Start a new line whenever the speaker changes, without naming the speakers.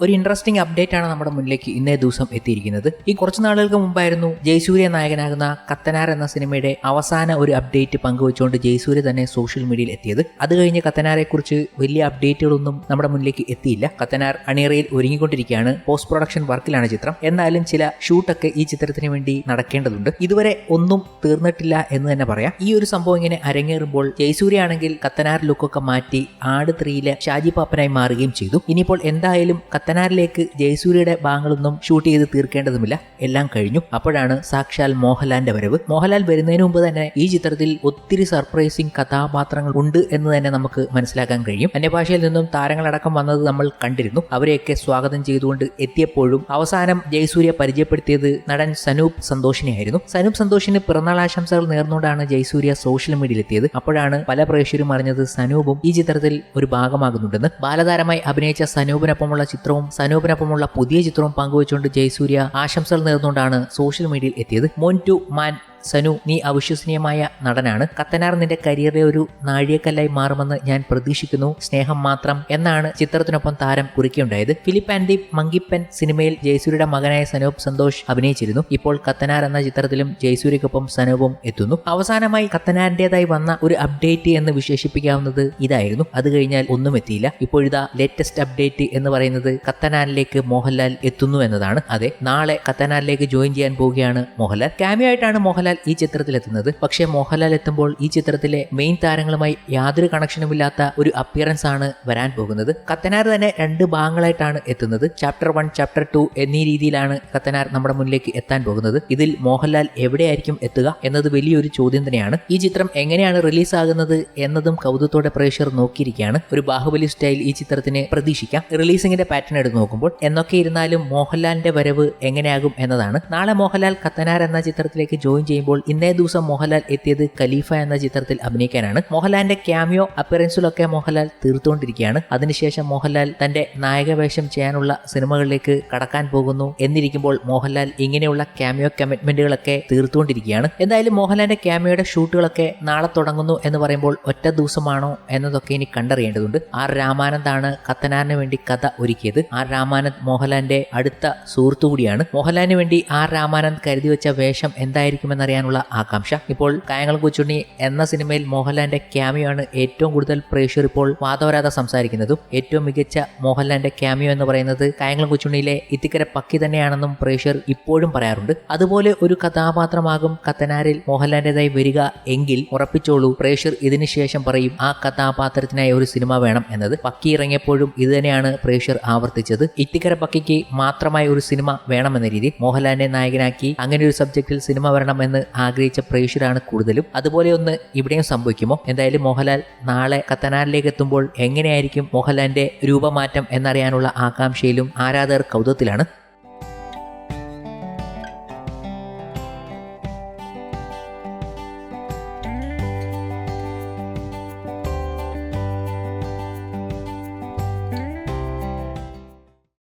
ഒരു interesting update ആണ് നമ്മുടെ മുന്നിലേക്ക് ഇന്നേ ദിവസം എത്തിയിരിക്കുന്നത്. ഈ കുറച്ച് നാളുകൾക്ക് മുമ്പായിരുന്നു ജയസൂര്യ നായകനാകുന്ന കത്തനാർ എന്ന സിനിമയുടെ അവസാന ഒരു അപ്ഡേറ്റ് പങ്കുവെച്ചുകൊണ്ട് ജയസൂര്യ തന്നെ സോഷ്യൽ മീഡിയയിൽ എത്തിയത്. അത് കഴിഞ്ഞ് കത്തനാരെ കുറിച്ച് വലിയ അപ്ഡേറ്റുകളൊന്നും നമ്മുടെ മുന്നിലേക്ക് എത്തിയില്ല. കത്തനാർ അണിയറയിൽ ഒരുങ്ങിക്കൊണ്ടിരിക്കുകയാണ്. പോസ്റ്റ് പ്രൊഡക്ഷൻ വർക്കിലാണ് ചിത്രം. എന്നാലും ചില ഷൂട്ടൊക്കെ ഈ ചിത്രത്തിന് വേണ്ടി നടക്കേണ്ടതുണ്ട്. ഇതുവരെ ഒന്നും തീർന്നിട്ടില്ല എന്ന് തന്നെ പറയാം. ഈ ഒരു സംഭവം ഇങ്ങനെ അരങ്ങേറുമ്പോൾ ജയസൂര്യ ആണെങ്കിൽ കത്തനാർ ലുക്കൊക്കെ മാറ്റി ആട് ത്രീയിലെ ഷാജി പാപ്പനായി മാറുകയും ചെയ്തു. ഇനിയിപ്പോൾ എന്തായാലും കത്തനാരിലേക്ക് ജയസൂര്യയുടെ ഭാഗങ്ങളൊന്നും ഷൂട്ട് ചെയ്ത് തീർക്കേണ്ടതുമില്ല. എല്ലാം കഴിഞ്ഞു. അപ്പോഴാണ് സാക്ഷാൽ മോഹൻലാലിന്റെ വരവ്. മോഹൻലാൽ വരുന്നതിന് മുമ്പ് തന്നെ ഈ ചിത്രത്തിൽ ഒത്തിരി സർപ്രൈസിംഗ് കഥാപാത്രങ്ങൾ ഉണ്ട് എന്ന് തന്നെ നമുക്ക് മനസ്സിലാക്കാൻ കഴിയും. അന്യഭാഷയിൽ നിന്നും താരങ്ങളടക്കം വന്നത് നമ്മൾ കണ്ടിരുന്നു. അവരെയൊക്കെ സ്വാഗതം ചെയ്തുകൊണ്ട് എത്തിയപ്പോഴും അവസാനം ജയസൂര്യ പരിചയപ്പെടുത്തിയത് നടൻ സനൂപ് സന്തോഷിനെയായിരുന്നു. സനൂപ് സന്തോഷിന് പിറന്നാൾ ആശംസകൾ നേർന്നുകൊണ്ടാണ് ജയസൂര്യ സോഷ്യൽ മീഡിയയിൽ എത്തിയത് അപ്പോഴാണ് പല പ്രേക്ഷകരും അറിഞ്ഞത് സനൂപും ഈ ചിത്രത്തിൽ ഒരു ഭാഗമാകുന്നുണ്ടെന്ന്. ബാലതാരമായി അഭിനയിച്ച സനൂപിനൊപ്പമുള്ള ചിത്രവും സനൂപിനൊപ്പമുള്ള പുതിയ ചിത്രവും പങ്കുവച്ചുകൊണ്ട് ജയസൂര്യ ആശംസകൾ നേർന്നുകൊണ്ടാണ് സോഷ്യൽ മീഡിയയിൽ എത്തിയത്. മോൻ ടു മാൻ സനു നീ അവിശ്വസനീയമായ നടനാണ്. കത്തനാർ നിന്റെ കരിയറിലെ ഒരു നാഴികക്കല്ലായി മാറുമെന്ന് ഞാൻ പ്രതീക്ഷിക്കുന്നു. സ്നേഹം മാത്രം എന്നാണ് ചിത്രത്തിനൊപ്പം താരം കുറിക്കുകയുണ്ടായത്. ഫിലിപ്പ് ആൻഡ് മങ്കിപ്പൻ സിനിമയിൽ ജയസൂര്യയുടെ മകനായ സനൂപ് സന്തോഷ് അഭിനയിച്ചിരുന്നു. ഇപ്പോൾ കത്തനാർ എന്ന ചിത്രത്തിലും ജയസൂര്യക്കൊപ്പം സനൂപും എത്തുന്നു. അവസാനമായി കത്തനാറിന്റെതായി വന്ന ഒരു അപ്ഡേറ്റ് എന്ന് വിശേഷിപ്പിക്കാവുന്നത് ഇതായിരുന്നു. അത് കഴിഞ്ഞാൽ ഒന്നും എത്തിയില്ല. ഇപ്പോഴിതാ ലേറ്റസ്റ്റ് അപ്ഡേറ്റ് എന്ന് പറയുന്നത് കത്തനാരിലേക്ക് മോഹൻലാൽ എത്തുന്നു എന്നതാണ്. അതെ നാളെ കത്തനാരിലേക്ക് ജോയിൻ ചെയ്യാൻ പോവുകയാണ് മോഹൻലാൽ. ക്യാമിയോ ആയിട്ടാണ് മോഹൻലാൽ ഈ ചിത്രത്തിൽ എത്തുന്നത് പക്ഷേ മോഹൻലാൽ എത്തുമ്പോൾ ഈ ചിത്രത്തിലെ മെയിൻ താരങ്ങളുമായി യാതൊരു കണക്ഷനുമില്ലാത്ത ഒരു അപ്പിയറൻസ് ആണ് വരാൻ പോകുന്നത്. കത്തനാർ തന്നെ രണ്ട് ഭാഗങ്ങളായിട്ടാണ് എത്തുന്നത്. ചാപ്റ്റർ വൺ ചാപ്റ്റർ ടു എന്നീ രീതിയിലാണ് കത്തനാർ നമ്മുടെ മുന്നിലേക്ക് എത്താൻ പോകുന്നത്. ഇതിൽ മോഹൻലാൽ എവിടെയായിരിക്കും എത്തുക എന്നത് വലിയൊരു ചോദ്യം തന്നെയാണ്. ഈ ചിത്രം എങ്ങനെയാണ് റിലീസ് ആകുന്നത് എന്നതും കൗതുകത്തോടെ പ്രേക്ഷകർ നോക്കിയിരിക്കുകയാണ്. ഒരു ബാഹുബലി സ്റ്റൈൽ ഈ ചിത്രത്തിന് പ്രതീക്ഷിക്കാം. റിലീസിംഗിന്റെ പാറ്റേൺ എടുത്ത് നോക്കുമ്പോൾ എന്നൊക്കെ ഇരുന്നാലും മോഹൻലാലിന്റെ വരവ് എങ്ങനെയാകും എന്നതാണ്. നാളെ മോഹൻലാൽ കത്തനാർ എന്ന ചിത്രത്തിലേക്ക് ജോയിൻ ചെയ്യുമ്പോൾ ഇന്നേ ദിവസം മോഹൻലാൽ എത്തിയത് ഖലീഫ എന്ന ചിത്രത്തിൽ അഭിനയിക്കാനാണ്. മോഹൻലാലിന്റെ ക്യാമിയോ അപ്പിയറൻസിലൊക്കെ മോഹൻലാൽ തീർത്തുകൊണ്ടിരിക്കുകയാണ്. അതിനുശേഷം മോഹൻലാൽ തന്റെ നായകവേഷം ചെയ്യാനുള്ള സിനിമകളിലേക്ക് കടക്കാൻ പോകുന്നു എന്നിരിക്കുമ്പോൾ മോഹൻലാൽ ഇങ്ങനെയുള്ള ക്യാമിയോ കമ്മിറ്റ്മെന്റുകളൊക്കെ തീർത്തുകൊണ്ടിരിക്കുകയാണ്. എന്തായാലും മോഹൻലാലിന്റെ ക്യാമിയോയുടെ ഷൂട്ടുകളൊക്കെ നാളെ തുടങ്ങുന്നു എന്ന് പറയുമ്പോൾ ഒറ്റ ദിവസമാണോ എന്നതൊക്കെ ഇനി കണ്ടറിയേണ്ടതുണ്ട്. ആർ രാമാനന്ദാണ് കത്തനാറിന് വേണ്ടി കഥ ഒരുക്കിയത്. ആർ രാമാനന്ദ് മോഹൻലാലിന്റെ അടുത്ത സുഹൃത്തു കൂടിയാണ് മോഹൻലാലിന് വേണ്ടി ആർ രാമാനന്ദ് കരുതി വെച്ച വേഷം എന്തായിരിക്കുമെന്നറിയാനുള്ള ആകാംക്ഷ. ഇപ്പോൾ കായംകുളം കൊച്ചുണ്ണി എന്ന സിനിമയിൽ മോഹൻലാലിന്റെ ക്യാമിയോ ആണ് ഏറ്റവും കൂടുതൽ പ്രേക്ഷകർ ഇപ്പോൾ വാദവരാതെ സംസാരിക്കുന്നതും. ഏറ്റവും മികച്ച മോഹൻലാലിന്റെ ക്യാമിയോ എന്ന് പറയുന്നത് കായംകുളം കൊച്ചുണ്ണിയിലെ ഇത്തിക്കര പക്കി തന്നെയാണെന്നും പ്രേക്ഷകർ ഇപ്പോഴും പറയാറുണ്ട്. അതുപോലെ ഒരു കഥാപാത്രമാകും കത്തനാരിൽ മോഹൻലാലിന്റെതായി വരിക എങ്കിൽ ഉറപ്പിച്ചോളൂ പ്രേക്ഷകർ ഇതിനുശേഷം പറയും ആ കഥാപാത്രത്തിനായി ഒരു സിനിമ വേണം എന്നത്. പക്കി ഇറങ്ങിയപ്പോഴും ഇത് തന്നെയാണ് പ്രേക്ഷകർ ആവർത്തിച്ചത്. ഇത്തിക്കര പക്കിക്ക് മാത്രമായി ഒരു സിനിമ വേണമെന്ന രീതി മോഹൻലാലിനെ നായകനാക്കി അങ്ങനെ ഒരു സബ്ജക്റ്റിൽ സിനിമ ആഗ്രഹിച്ച പ്രേക്ഷകരാണ് കൂടുതലും. അതുപോലെ ഒന്ന് ഇവിടെയും സംഭവിക്കുമോ? എന്തായാലും മോഹൻലാൽ നാളെ കത്തനാരിലേക്ക് എത്തുമ്പോൾ എങ്ങനെയായിരിക്കും മോഹൻലാലിന്റെ രൂപമാറ്റം എന്നറിയാനുള്ള ആകാംക്ഷയിലും ആരാധകർ കൗതുകത്തിലാണ്.